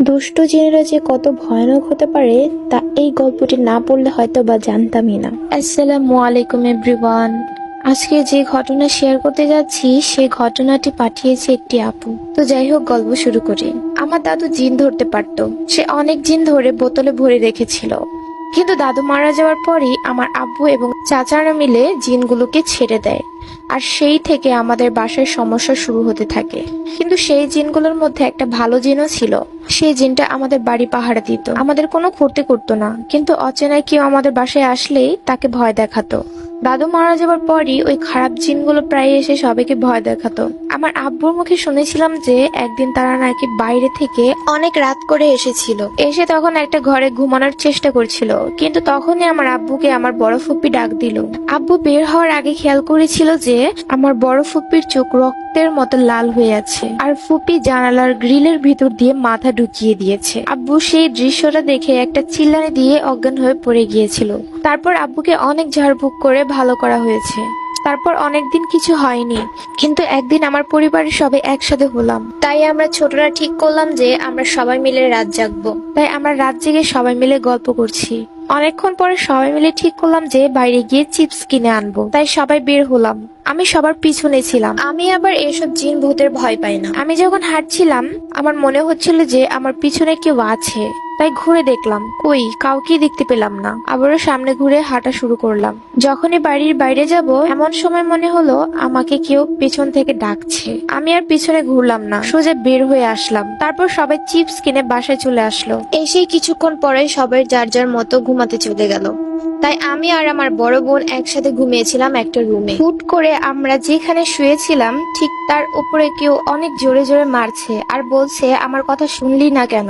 দুষ্ট জিনেরা যে কত ভয়ানক হতে পারে, তা এই গল্পটি না পড়লে হয়তো বা জানতামই না। আসসালামু আলাইকুম, এভরিওয়ান। আজকে যে ঘটনা শেয়ার করতে যাচ্ছি, সে ঘটনাটি পাঠিয়েছে একটি আপু। তো যাই হোক, গল্প শুরু করি। আমার দাদু জিন ধরতে পারতো। সে অনেক জিন ধরে বোতলে ভরে রেখেছিল। কিন্তু দাদু মারা যাওয়ার পরই আমার আব্বু এবং চাচারা মিলে জিনগুলোকে ছেড়ে দেয়। আর সেই থেকে আমাদের বাসায় সমস্যা শুরু হতে থাকে। কিন্তু সেই জিনগুলোর মধ্যে একটা ভালো জিনও ছিল। সেই জিনটা আমাদের বাড়ি পাহারা দিত। আমাদের কোনো ক্ষতি করতো না। কিন্তু অচেনায় কেউ আমাদের বাসায় আসলেই তাকে ভয় দেখাতো। দাদু মারা যাবার পরই ওই খারাপ জিনগুলো প্রায় এসে সবাইকে ভয় দেখাতো। আমার আব্বুর মুখে শুনেছিলাম যে একদিন তারা নাকি বাইরে থেকে অনেক রাত করে এসেছিল। এসে তখন একটা ঘরে ঘুমানোর চেষ্টা করছিল, কিন্তু তখনই আমার আব্বুকে আমার বড় ফুপ্পি ডাক দিল। আব্বু বের হওয়ার আগে খেয়াল করেছিল যে আমার বড় ফুপ্পির চোখ রক্তের মতো লাল হয়ে আছে। আর ফুপি জানালার গ্রিলের ভিতর দিয়ে মাথা ঢুকিয়ে দিয়েছে। আব্বু সেই দৃশ্যটা দেখে একটা চিল্লানি দিয়ে অজ্ঞান হয়ে পড়ে গিয়েছিল। তারপর আব্বুকে অনেক ঝাড়ফুঁক করে ভালো করা হয়েছে। তারপর অনেকদিন কিছু হয়নি। কিন্তু একদিন আমার পরিবারের সবাই একসাথে হলাম। তাই আমরা ছোটরা ঠিক করলাম যে আমরা সবাই মিলে রাত জাগবো। তাই আমরা রাত জেগে সবাই মিলে গল্প করছি। অনেকক্ষণ পরে সবাই মিলে ঠিক করলাম যে বাইরে গিয়ে চিপস কিনে আনব। তাই সবাই বের হলাম। আমি সবার পিছনে ছিলাম। আমি আবার এসব জিন ভূতের ভয় পাই না। আমি যখন হাঁটছিলাম, আমার মনে হচ্ছিল যে আমার পিছনে কেউ আছে। তাই ঘুরে দেখলাম। কই কাউকে দেখতে পেলাম না। আবারও সামনে ঘুরে হাঁটা শুরু করলাম। যখনই বাড়ির বাইরে যাব, এমন সময় মনে হলো আমাকে কেউ পেছন থেকে ডাকছে। আমি আর পিছনে ঘুরলাম না, সোজা বের হয়ে আসলাম। তারপর সবাই চিপস কিনে বাসায় চলে আসলো। এসেই কিছুক্ষণ পরে সবাই যার যার মতো ঘুমাতে চলে গেল। তাই আমি আর আমার বড় বোন একসাথে ঘুমিয়েছিলাম একটা রুমে। হুট করে আমরা যেখানে শুয়েছিলাম, ঠিক তার উপরে কেউ অনেক জোরে জোরে মারছে আর বলছে, আমার কথা শুনলি না কেন?